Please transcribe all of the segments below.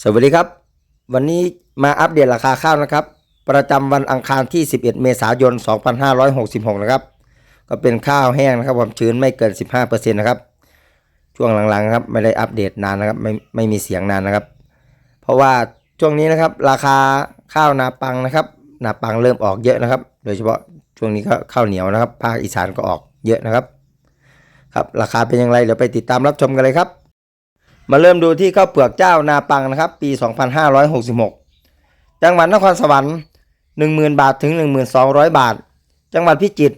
สวัสดีครับ วันนี้มาอัปเดตราคาข้าวนะครับ ประจำวันอังคารที่ 11 เมษายน 2566 นะครับ ก็เป็นข้าวแห้งนะครับความชื้นไม่เกิน 15%นะครับ ช่วงหลังๆครับไม่ได้อัปเดตนานนะครับไม่ไม่มีเสียงนานนะครับ เพราะว่าช่วงนี้นะครับราคาข้าวนาปังนะครับนาปังเริ่มออกเยอะนะครับ โดยเฉพาะช่วงนี้ก็ข้าวเหนียวนะครับ ภาคอีสานก็ออกเยอะนะครับ ครับราคาเป็นอย่างไรเดี๋ยวไปติดตามรับชมกันเลยครับ มาเริ่มดูที่ข้าวเปลือกเจ้านาปังนะครับ ปี 2566 จังหวัดนครสวรรค์ 10,000 บาทถึง 1200 บาท จังหวัดพิจิตร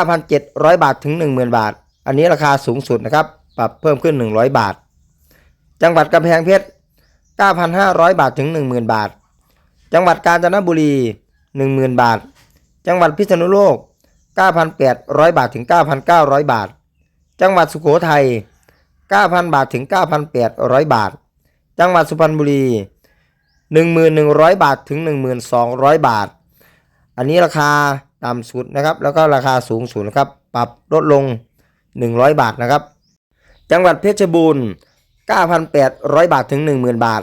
9,700 บาทถึง 10,000 บาท อันนี้ราคาสูงสุดนะครับ ปรับเพิ่มขึ้น 100 บาท จังหวัดกำแพงเพชร 9,500 บาทถึง 10,000 บาท จังหวัดกาญจนบุรี 10,000 บาท จังหวัดพิษณุโลก 9,800 บาทถึง 9,900 บาท จังหวัดสุโขทัย 9,000 บาทถึง 9,800 บาท จังหวัดสุพรรณบุรี 1,100 บาทถึง 1,200 บาท อันนี้ราคาต่ำสุดนะครับ แล้วก็ราคาสูงสุดนะครับ ปรับลดลง 100 บาทนะครับ จังหวัดเพชรบูรณ์ 9,800 บาทถึง 10,000 บาท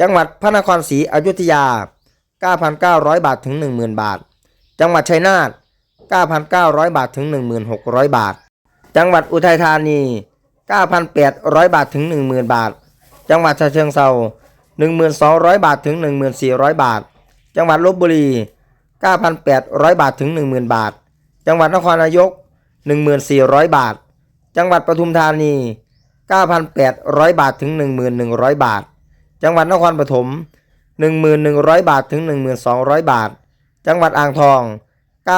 จังหวัดพระนครศรีอยุธยา 9,900 บาทถึง 10,000 บาท จังหวัดชัยนาท9,900 บาทถึง 1,600 บาท จังหวัดอุทัยธานี 9,800 บาทถึง 10,000 บาท จังหวัดฉะเชิงเทรา1,200 บาทถึง 1,400 บาท จังหวัดลบบุรี 9,800 บาทถึง 10,000 บาท จังหวัดนครนายก 1,400 บาท จังหวัดปทุมธานี 9,800 บาทถึง 1,100 บาท จังหวัดนครปฐม 1,100 บาทถึง 1,200 บาท จังหวัดอ่างทอง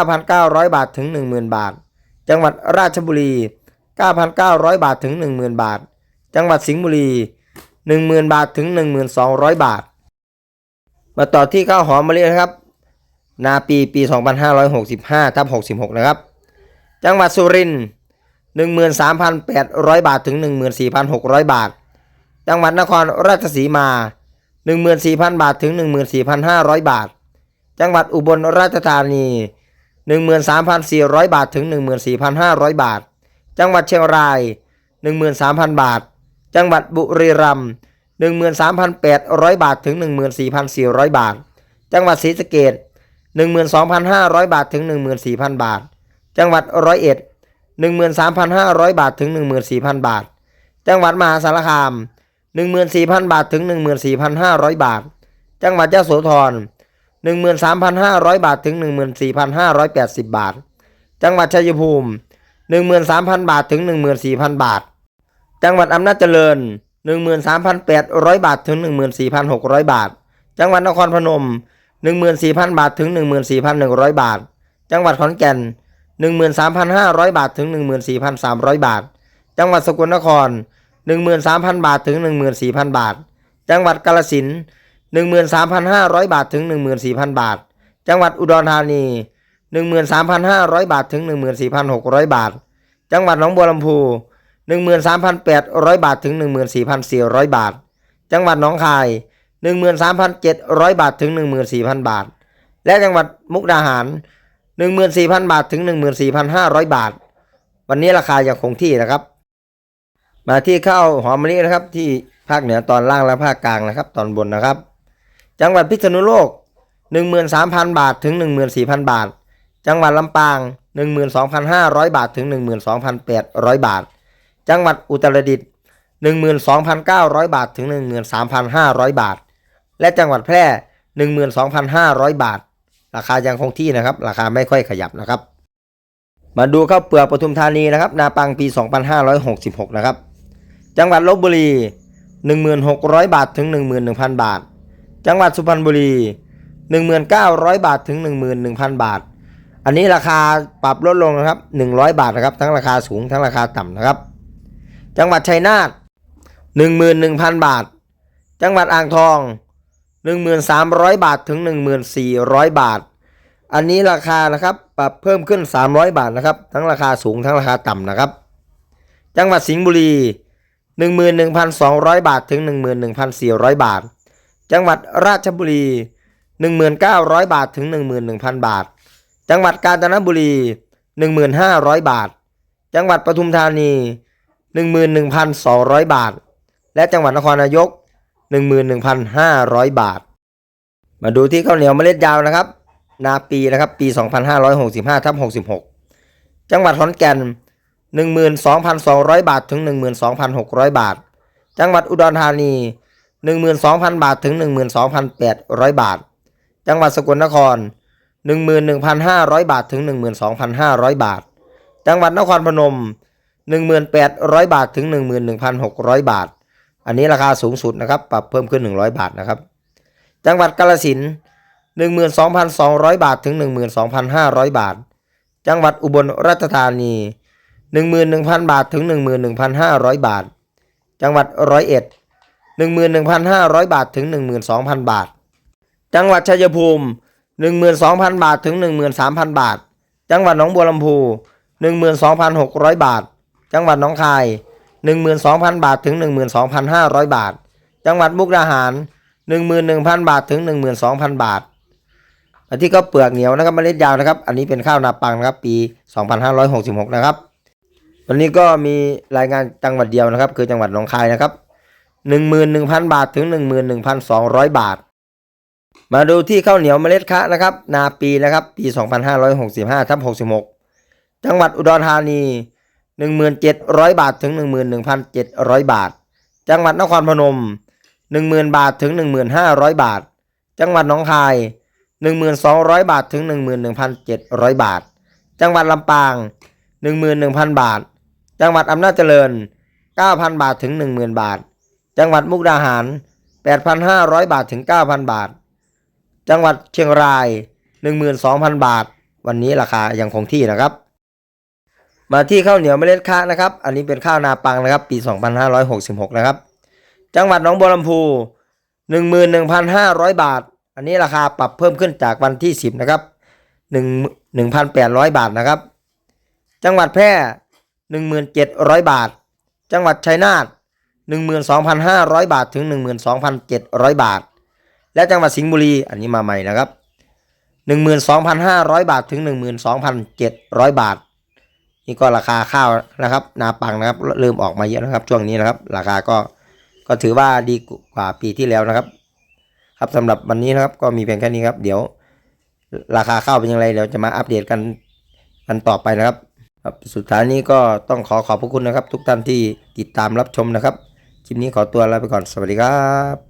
9,900 บาทถึง 10,000 บาท จังหวัดราชบุรี 9,900 บาทถึง 10,000 บาท จังหวัดสิงห์บุรี 10,000 บาทถึง 1,200 บาท มาต่อที่ข้าวหอมมะลินะครับ นาปีปี 2565ทับ66 นะครับ จังหวัดสุรินทร์13,800 บาทถึง 14,600 บาท จังหวัดนครราชสีมา 14,000 บาทถึง 14,500 บาท จังหวัดอุบลราชธานี 13,400 บาทถึง 14,500 บาท จังหวัดเชียงราย 13,000 บาท จังหวัดบุรีรัมย์13,800 บาทถึง 14,400 บาท จังหวัดศรีสะเกษ12,500 บาทถึง 14,000 บาท จังหวัดร้อยเอ็ด13,500 บาทถึง 14,000 บาท จังหวัดมหาสารคาม 14,000 บาทถึง 14,500 บาท จังหวัดยะโสธร13,500 บาทถึง 14,580 บาท จังหวัดชัยภูมิ 13,000 บาทถึง 14,000 บาท จังหวัดอำนาจเจริญ 13,800 บาทถึง 14,600 บาท จังหวัดนครพนม 14,000 บาทถึง 14,100 บาท จังหวัดขอนแก่น 13,500 บาทถึง 14,300 บาท จังหวัดสกลนคร 13,000 บาทถึง 14,000 บาท จังหวัดกาฬสินธุ์13,500 บาทถึง 14,000 บาท จังหวัดอุดรธานี 13,500 บาทถึง 14,600 บาท จังหวัดหนองบัวลำพู 13,800 บาทถึง 14,400 บาท จังหวัดหนองคาย 13,700 บาทถึง 14,000 บาท และจังหวัดมุกดาหาร 14,000 บาทถึง 14,500 บาท วันนี้ราคายังคงที่นะครับ มาที่ข้าวหอมมะลินะครับที่ภาคเหนือตอนล่างและภาคกลางนะครับ ตอนบนนะครับ จังหวัดพิษณุโลก 13,000 บาทถึง 14,000 บาท จังหวัดลำปาง 12,500 บาทถึง 12,800 บาท จังหวัดอุตรดิตถ์12,900 บาทถึง 13,500 บาท และจังหวัดแพร่ 12,500 บาท ราคายังคงที่นะครับ ราคาไม่ค่อยขยับนะครับ มาดูข้าวเปลือกปทุมธานีนะครับนาปังปี 2566 นะครับ จังหวัดลบบุรี 1,600 บาทถึง 11,000 บาท จังหวัดสุพรรณบุรี 1,900 บาทถึง 11,000 บาท อันนี้ราคาปรับลดลงนะครับ 100 บาทนะครับ ทั้งราคาสูงทั้งราคาต่ำนะครับ จังหวัดชัยนาท11,000 บาท จังหวัดอ่างทอง 1,300 บาทถึง 1,400 บาท อันนี้ราคานะครับปรับเพิ่มขึ้น 300 บาทนะครับ ทั้งราคาสูงทั้งราคาต่ำนะครับ จังหวัดสิงห์บุรี 11,200 บาทถึง 11,400 บาท จังหวัดราชบุรี 1,900 บาทถึง 11,000 บาท จังหวัดกาญจนบุรี 1,500 บาท จังหวัดปทุมธานี 11,200 บาท และจังหวัดนครนายก 11,500 บาท มาดูที่ข้าวเหนียวเมล็ดยาวนะครับ นาปีนะครับปี 2565ทับ66 จังหวัดขอนแก่น 12,200 บาทถึง 12,600 บาท จังหวัดอุดรธานี 12,000 บาทถึง 12,800 บาท จังหวัดสกลนคร 11,500 บาทถึง 12,500 บาท จังหวัดนครพนม 1,800 บาทถึง 11,600 บาท อันนี้ราคาสูงสุดนะครับปรับเพิ่มขึ้น 100 บาทนะครับ จังหวัดกาฬสินธุ์12,200 บาทถึง 12,500 บาท จังหวัดอุบลราชธานี 11,000 บาทถึง 11,500 บาท จังหวัดร้อยเอ็ด11,500 บาทถึง 12,000 บาท จังหวัดชัยภูมิ 12,000 บาทถึง 13,000 บาท จังหวัดหนองบัวลำพู 12,600 บาท จังหวัดหนองคาย 12,000 บาทถึง 12,500 บาท จังหวัดมุกดาหาร 11,000 บาทถึง 12,000 บาทอันที่ก็เปลือกเหนียวนะครับเมล็ดยาวนะครับ อันนี้เป็นข้าวนาปังนะครับ ปี 2566 นะครับ วันนี้ก็มีรายงานจังหวัดเดียวนะครับ คือจังหวัดหนองคายนะครับ 11,000 บาทถึง 11,200 บาท มาดูที่ข้าวเหนียวเมล็ดคะนะครับ นาปีนะครับ ปี 2565ทับ66 จังหวัดอุดรธานี 1,700 บาทถึง 11,700 บาท จังหวัดนครพนม 10,000 บาทถึง 1,500 บาท จังหวัดหนองคาย 1,200 บาทถึง 11,700 บาท จังหวัดลำปาง 11,000 บาท จังหวัดอำนาจเจริญ 9,000 บาทถึง 10,000 บาท จังหวัดมุกดาหาร 8,500 บาทถึง 9,000 บาท จังหวัดเชียงราย 12,000 บาท วันนี้ราคายังคงที่นะครับ มาที่ข้าวเหนียวเมล็ดข้าวนะครับ อันนี้เป็นข้าวนาปังนะครับ ปี 2566 นะครับ จังหวัดหนองบัวลำพู 11,500 บาท อันนี้ราคาปรับเพิ่มขึ้นจากวันที่ 10 นะครับ1 1,800 บาทนะครับ จังหวัดแพร่ 1,700 บาท จังหวัดชัยนาท12,500 บาทถึง 12,700 บาท และจังหวัดสิงห์บุรี อันนี้มาใหม่นะครับ 12,500 บาทถึง 12,700 บาท นี่ก็ราคาข้าวนะครับ นาปังนะครับ เริ่มออกมาเยอะนะครับ ช่วงนี้นะครับ ราคาก็ก็ถือว่าดีกว่าปีที่แล้วนะครับ ครับสำหรับวันนี้นะครับ ก็มีเพียงแค่นี้ครับ เดี๋ยว ราคาข้าวเป็นอย่างไรเดี๋ยวจะมาอัปเดตกันกันต่อไปนะครับครับสุดท้ายนี้ก็ต้องขอขอบพระคุณนะครับ ทุกท่านที่ติดตามรับชมนะครับ คลิปนี้ขอตัวลาไปก่อน สวัสดีครับ